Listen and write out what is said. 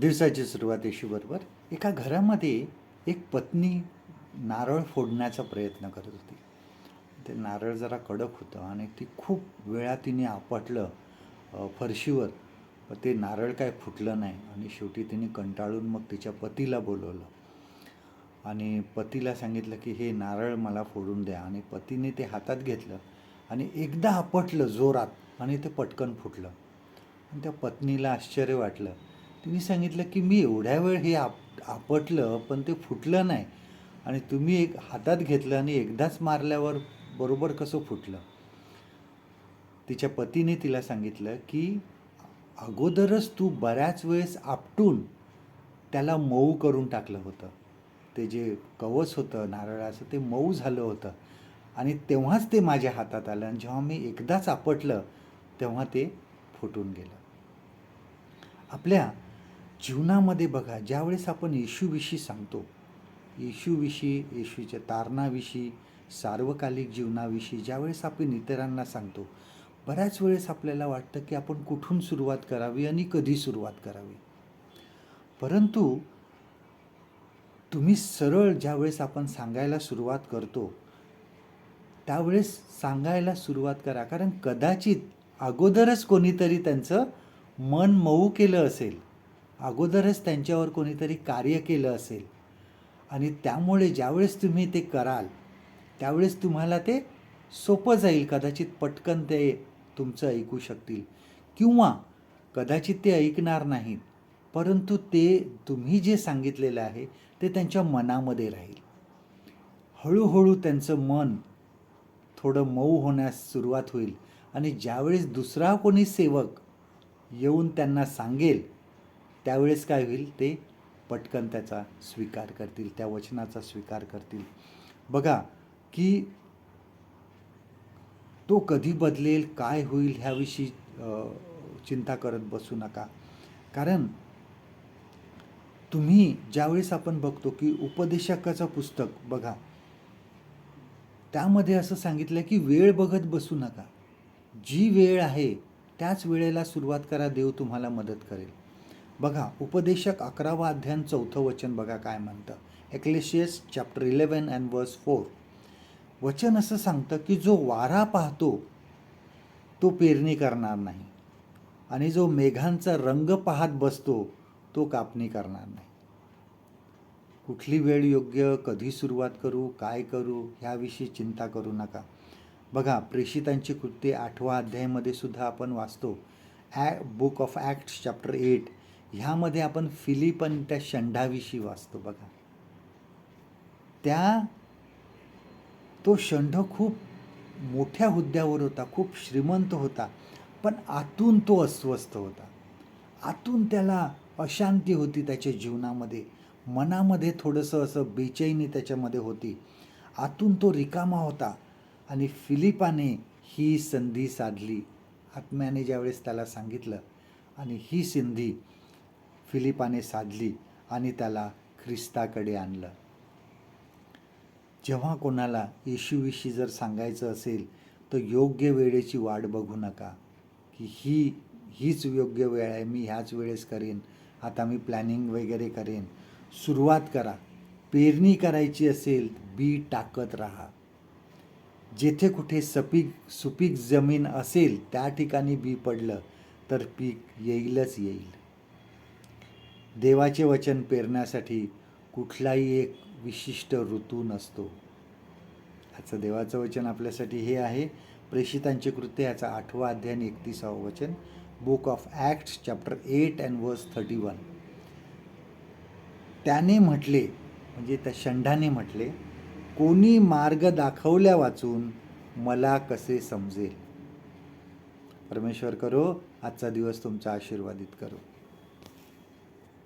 दिवसाची सुरुवात येशूबरोबर एका घरामध्ये एक पत्नी नारळ फोडण्याचा प्रयत्न करत होती. ते नारळ जरा कडक होतं आणि ती खूप वेळा तिने आपटलं फरशीवर. पण ते नारळ काय फुटलं नाही आणि शेवटी तिने कंटाळून मग तिच्या पतीला बोलवलं. आणि पतीला सांगितलं की हे नारळ मला फोडून द्या. आणि पतीने ते हातात घेतलं आणि एकदा आपटलं जोरात आणि ते पटकन फुटलं. आणि त्या पत्नीला आश्चर्य वाटलं. तिने सांगितलं की मी एवढ्या वेळ हे आप आपटलं पण ते फुटलं नाही. आणि तुम्ही एक हातात घेतलं आणि एकदाच मारल्यावर बरोबर कसं फुटलं? तिच्या पतीने तिला सांगितलं की अगोदरच तू बऱ्याच वेळेस आपटून त्याला मऊ करून टाकलं होतं. ते जे कवच होतं नारळाचं ते मऊ झालं होतं. आणि तेव्हाच ते माझ्या हातात आलं. आणि जेव्हा मी एकदाच आपटलं तेव्हा ते फुटून गेलं. आपल्या जीवनामध्ये बघा ज्यावेळेस आपण येशूविषयी सांगतो येशूविषयी येशूच्या तारणाविषयी सार्वकालिक जीवनाविषयी ज्यावेळेस आपण इतरांना सांगतो बऱ्याच वेळेस आपल्याला वाटतं की आपण कुठून सुरुवात करावी आणि कधी सुरुवात करावी. परंतु तुम्ही सरळ ज्यावेळेस आपण सांगायला सुरुवात करतो त्यावेळेस सांगायला सुरुवात करा. कारण कदाचित अगोदरच कोणीतरी त्यांचं मन मऊ केलं असेल. अगोदरच त्यांच्यावर कोणीतरी कार्य केलं असेल. आणि त्यामुळे ज्यावेळेस तुम्ही ते कराल त्यावेळेस तुम्हाला ते सोपं जाईल. कदाचित पटकन ते तुमचं ऐकू शकतील. किंवा कदाचित ते ऐकणार नाहीत परंतु ते तुम्ही जे सांगितलेलं आहे ते त्यांच्या मनामध्ये राहील. हळूहळू त्यांचं मन थोडं मऊ होण्यास सुरुवात होईल. आणि ज्यावेळेस दुसरा कोणी सेवक येऊन त्यांना सांगेल त्यावेळेस काय होईल? ते पटकन त्याचा स्वीकार करतील त्या वचनाचा स्वीकार करतील. बघा की तो कधी बदलेल काय होईल ह्याविषयी चिंता करत बसू नका. कारण तुम्ही ज्यावेळेस आपण बघतो की उपदेशकाचं पुस्तक बघा त्यामध्ये असं सांगितलं की वेळ बघत बसू नका. जी वेळ आहे त्याच वेळेला सुरुवात करा देव तुम्हाला मदत करेल. बघा उपदेशक अकरावा अध्याय चौथं वचन बघा काय म्हणतं. Ecclesiastes chapter eleven and verse four वचन असं सांगतं की जो वारा पाहतो तो पेरणी करणार नाही. आणि जो मेघांचा रंग पाहत बसतो तो कापणी करणार नाही. कुठली वेळ योग्य कधी सुरुवात करू काय करू ह्याविषयी चिंता करू नका. बघा प्रेषितांची कृत्ये आठवा अध्यायामध्ये सुद्धा आपण वाचतो. A book of Acts chapter eight ह्यामध्ये आपण फिलिप आणि त्या षंढाविषयी वाचतो बघा. त्या तो षंढ खूप मोठ्या हुद्द्यावर होता खूप श्रीमंत होता पण आतून तो अस्वस्थ होता. आतून त्याला अशांती होती त्याच्या जीवनामध्ये. मनामध्ये थोडंसं असं बेचैनी त्याच्यामध्ये होती. आतून तो रिकामा होता आणि फिलिपाने ही संधी साधली. आत्म्याने ज्यावेळेस त्याला सांगितलं आणि ही संधी फिलिपाने साधली आणि त्याला ख्रिस्ताकडे आणलं. जेव्हा कोणाला येशूविषयी जर सांगायचं असेल तर योग्य वेळेची वाट बघू नका की ही हीच योग्य वेळ आहे मी ह्याच वेळेस करेन आता मी प्लॅनिंग वगैरे करेन. सुरुवात करा. पेरणी करायची असेल बी टाकत राहा. जेथे कुठे सपीक सुपीक जमीन असेल त्या ठिकाणी बी पडलं तर पीक येईलच येईल. देवाचे वचन पेरण्यासाठी कुठलाही एक विशिष्ट ऋतू नसतो. आजचं देवाचं वचन आपल्यासाठी हे आहे. प्रेषितांचे कृत्य याचा आठवा अध्याय एकतीसावं वचन. Book of Acts chapter eight and verse thirty one त्याने म्हटले म्हणजे त्या षंढाने म्हटले कोणी मार्ग दाखवल्या वाचून मला कसे समजेल? परमेश्वर करो आजचा दिवस तुमचा आशीर्वादित करो.